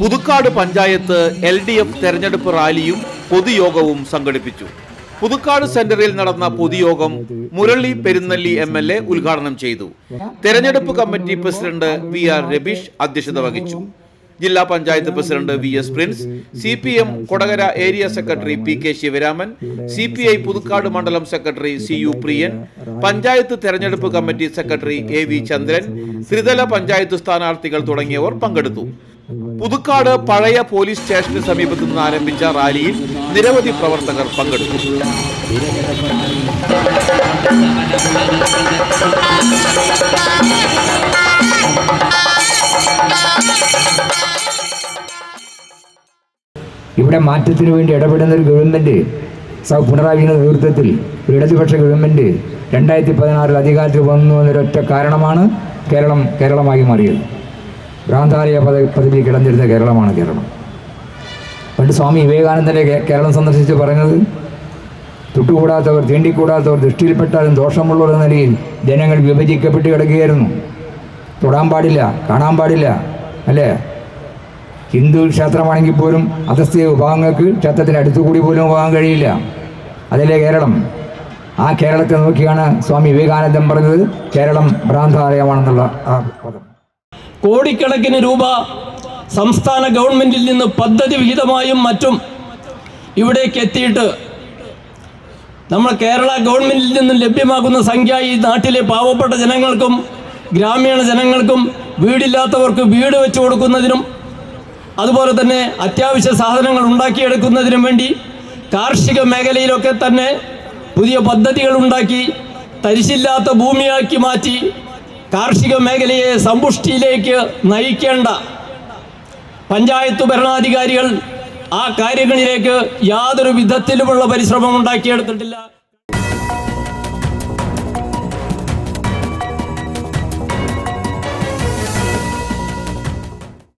Puthukkad panchayat L D F തെരഞ്ഞെടുപ്പ് റാലിയും പൊതുയോഗവും സംഘടിപ്പിച്ചു. പുതുക്കാട് സെന്ററിൽ നടന്ന പൊതുയോഗം Murali Perunnelli M L A ഉദ്ഘാടനം ചെയ്തു. തെരഞ്ഞെടുപ്പ് committee president V R Rabeesh അധ്യക്ഷത വഹിച്ചു. ജില്ലാ panchayat president V S Prince C P M Kodakara area secretary P K Sivaraman C P I Puthukkad മണ്ഡലം secretary C U Priyan panchayat തെരഞ്ഞെടുപ്പ് committee secretary A V Chandran ത്രിതല പഞ്ചായത്ത് സ്ഥാനാർത്ഥികൾ തുടങ്ങിയവർ പങ്കെടുത്തു. പുതുക്കാട് പഴയ പോലീസ് സ്റ്റേഷന് സമീപത്തു നിന്ന് ആരംഭിച്ച റാലിയിൽ നിരവധി പ്രവർത്തകർ പങ്കെടുത്തു. ഇവിടെ മാറ്റത്തിനു വേണ്ടി ഇടപെടുന്ന ഒരു ഗവൺമെന്റ് സൗ നേതൃത്വത്തിൽ ഒരു ഇടതുപക്ഷ ഗവൺമെന്റ് രണ്ടായിരത്തി പതിനാറിൽ അധികാരത്തിൽ വന്നു എന്നൊരൊറ്റ കാരണമാണ് കേരളം കേരളമായി മാറിയത്. ഭ്രാന്താലയ പദ പദവി കിടന്നിരുന്ന കേരളമാണ് കേരളം. പണ്ട് സ്വാമി വിവേകാനന്ദനെ കേരളം സന്ദർശിച്ച് പറഞ്ഞത് തൊട്ടുകൂടാത്തവർ തീണ്ടിക്കൂടാത്തവർ ദൃഷ്ടിയിൽപ്പെട്ടാലും ദോഷമുള്ളവർ എന്ന നിലയിൽ ജനങ്ങൾ വിഭജിക്കപ്പെട്ട് കിടക്കുകയായിരുന്നു. തൊടാൻ പാടില്ല കാണാൻ പാടില്ല അല്ലേ? ഹിന്ദു ക്ഷേത്രമാണെങ്കിൽ പോലും അധസ്ഥിത വിഭാഗങ്ങൾക്ക് ക്ഷേത്രത്തിന് അടുത്തുകൂടി പോലും പോകാൻ കഴിയില്ല. അതല്ലേ കേരളം? ആ കേരളത്തെ നോക്കിയാണ് സ്വാമി വിവേകാനന്ദൻ പറഞ്ഞത് കേരളം ഭ്രാന്താലയമാണെന്നുള്ള ആ പദം. കോടിക്കണക്കിന് രൂപ സംസ്ഥാന ഗവൺമെന്റിൽ നിന്ന് പദ്ധതി വിഹിതമായും മറ്റും ഇവിടേക്ക് എത്തിയിട്ട് നമ്മൾ കേരള ഗവൺമെന്റിൽ നിന്നും ലഭ്യമാകുന്ന സംഖ്യ ഈ നാട്ടിലെ പാവപ്പെട്ട ജനങ്ങൾക്കും ഗ്രാമീണ ജനങ്ങൾക്കും വീടില്ലാത്തവർക്ക് വീട് വെച്ചു കൊടുക്കുന്നതിനും അതുപോലെ തന്നെ അത്യാവശ്യ സാധനങ്ങൾ ഉണ്ടാക്കിയെടുക്കുന്നതിനും വേണ്ടി കാർഷിക മേഖലയിലൊക്കെ തന്നെ പുതിയ പദ്ധതികൾ ഉണ്ടാക്കി തരിശില്ലാത്ത ഭൂമിയാക്കി മാറ്റി കാർഷിക മേഖലയെ സമ്പുഷ്ടിയിലേക്ക് നയിക്കേണ്ട പഞ്ചായത്ത് ഭരണാധികാരികൾ ആ കാര്യങ്ങളിലേക്ക് യാതൊരു വിധത്തിലുമുള്ള പരിശ്രമം ഉണ്ടാക്കിയെടുത്തിട്ടില്ല.